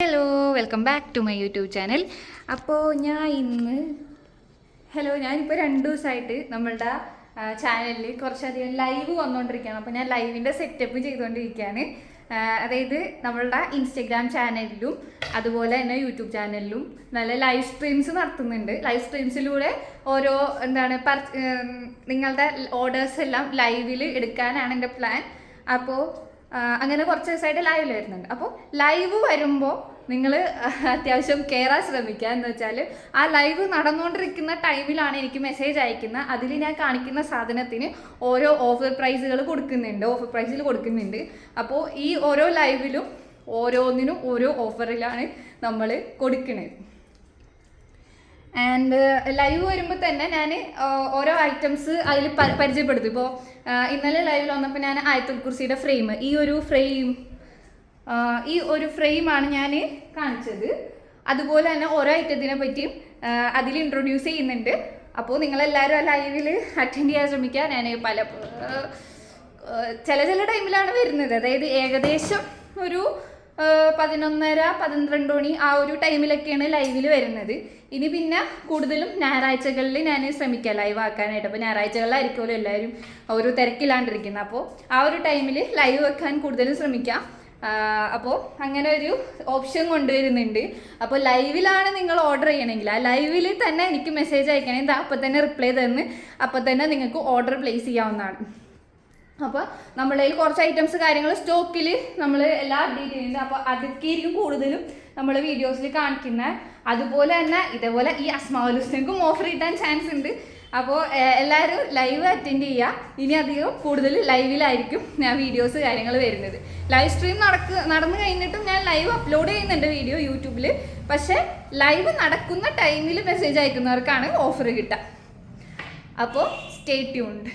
Hello welcome back to my YouTube channel അപ്പോൾ ഞാൻ ഇന്ന് ഹലോ ഞാനിപ്പോൾ രണ്ട് ദിവസമായിട്ട് നമ്മളുടെ ചാനലിൽ കുറച്ചധികം ലൈവ് വന്നുകൊണ്ടിരിക്കുകയാണ് അപ്പോൾ ഞാൻ ലൈവിന്റെ സെറ്റപ്പ് ചെയ്തുകൊണ്ടിരിക്കുകയാണ് അതായത് നമ്മളുടെ ഇൻസ്റ്റഗ്രാം ചാനലിലും അതുപോലെ തന്നെ യൂട്യൂബ് ചാനലിലും നല്ല ലൈവ് സ്ട്രീംസ് നടത്തുന്നുണ്ട്. ലൈവ് സ്ട്രീംസിലൂടെ ഓരോ എന്താണ് നിങ്ങളുടെ ഓർഡേഴ്സ് എല്ലാം ലൈവിൽ എടുക്കാനാണ് എന്റെ പ്ലാൻ അപ്പോൾ അങ്ങനെ കുറച്ച് ദിവസമായിട്ട് ലൈവിൽ വരുന്നുണ്ട്. അപ്പോൾ ലൈവ് വരുമ്പോൾ നിങ്ങൾ അത്യാവശ്യം കയറാൻ ശ്രമിക്കുക. എന്ന് വെച്ചാൽ ആ ലൈവ് നടന്നുകൊണ്ടിരിക്കുന്ന ടൈമിലാണ് എനിക്ക് മെസ്സേജ് അയക്കുന്നത് അതിൽ ഞാൻ കാണിക്കുന്ന സാധനത്തിന് ഓരോ ഓഫർ പ്രൈസുകൾ കൊടുക്കുന്നുണ്ട്. ഓഫർ പ്രൈസിൽ കൊടുക്കുന്നുണ്ട്. അപ്പോൾ ഈ ഓരോ ലൈവിലും ഓരോന്നിനും ഓരോ ഓഫറിലാണ് നമ്മൾ കൊടുക്കുന്നത് ആൻഡ് ലൈവ് വരുമ്പോൾ തന്നെ ഞാൻ ഓരോ ഐറ്റംസ് അതിൽ പരിചയപ്പെടുത്തും. ഇപ്പോൾ ഇന്നലെ ലൈവിൽ വന്നപ്പോൾ ഞാൻ ആയത്തുൽ കുർസിയുടെ ഫ്രെയിം ഈ ഒരു ഫ്രെയിം ഈ ഒരു ഫ്രെയിമാണ് ഞാൻ കാണിച്ചത്. അതുപോലെ തന്നെ ഓരോ ഐറ്റത്തിനെ പറ്റിയും അതിൽ ഇൻട്രൊഡ്യൂസ് ചെയ്യുന്നുണ്ട്. അപ്പോൾ നിങ്ങളെല്ലാവരും ആ ലൈവിൽ അറ്റൻഡ് ചെയ്യാൻ ശ്രമിക്കുക. ഞാൻ പല ചില ചില ടൈമിലാണ് വരുന്നത്. അതായത് ഏകദേശം ഒരു പതിനൊന്നര പന്ത്രണ്ട് മണി ആ ഒരു ടൈമിലൊക്കെയാണ് ലൈവിൽ വരുന്നത്. ഇനി പിന്നെ കൂടുതലും ഞായറാഴ്ചകളിൽ ഞാൻ ശ്രമിക്കാം ലൈവ് ആക്കാനായിട്ട്. അപ്പോൾ ഞായറാഴ്ചകളിലായിരിക്കുമല്ലോ എല്ലാവരും ഓരോ തിരക്കില്ലാണ്ടിരിക്കുന്നത്. അപ്പോൾ ആ ഒരു ടൈമിൽ ലൈവ് വെക്കാൻ കൂടുതലും ശ്രമിക്കാം. അപ്പോൾ അങ്ങനെ ഒരു ഓപ്ഷൻ കൊണ്ടുവരുന്നുണ്ട്. അപ്പോൾ ലൈവിലാണ് നിങ്ങൾ ഓർഡർ ചെയ്യണമെങ്കിൽ. ആ ലൈവിൽ തന്നെ എനിക്ക് മെസ്സേജ് അയക്കണമെങ്കിൽ അപ്പോൾ തന്നെ റിപ്ലൈ തന്ന് അപ്പോൾ തന്നെ നിങ്ങൾക്ക് ഓർഡർ പ്ലേസ് ചെയ്യാവുന്നതാണ്. അപ്പോൾ കയ്യിൽ കുറച്ച് ഐറ്റംസ് കാര്യങ്ങൾ സ്റ്റോക്കിൽ നമ്മൾ എല്ലാം അപ്ഡേറ്റ് ചെയ്യുന്നുണ്ട് അപ്പോൾ അതൊക്കെയായിരിക്കും കൂടുതലും നമ്മൾ വീഡിയോസിൽ കാണിക്കുന്നത് അതുപോലെ തന്നെ ഇതേപോലെ ഈ അസ്മാവലുസിനും ഓഫർ കിട്ടാൻ ചാൻസ് ഉണ്ട്. അപ്പോൾ എല്ലാവരും ലൈവ് അറ്റൻഡ് ചെയ്യുക ഇനി അധികം കൂടുതൽ ലൈവിലായിരിക്കും ഞാൻ വീഡിയോസ് കാര്യങ്ങൾ വരുന്നത്. ലൈവ് സ്ട്രീം നടക്ക് നടന്നു കഴിഞ്ഞിട്ടും ഞാൻ ലൈവ് അപ്ലോഡ് ചെയ്യുന്നുണ്ട് വീഡിയോ യൂട്യൂബിൽ പക്ഷേ ലൈവ് നടക്കുന്ന ടൈമിൽ മെസ്സേജ് അയക്കുന്നവർക്കാണ് ഓഫർ കിട്ടുക. അപ്പോൾ സ്റ്റേ ട്യൂൺഡ്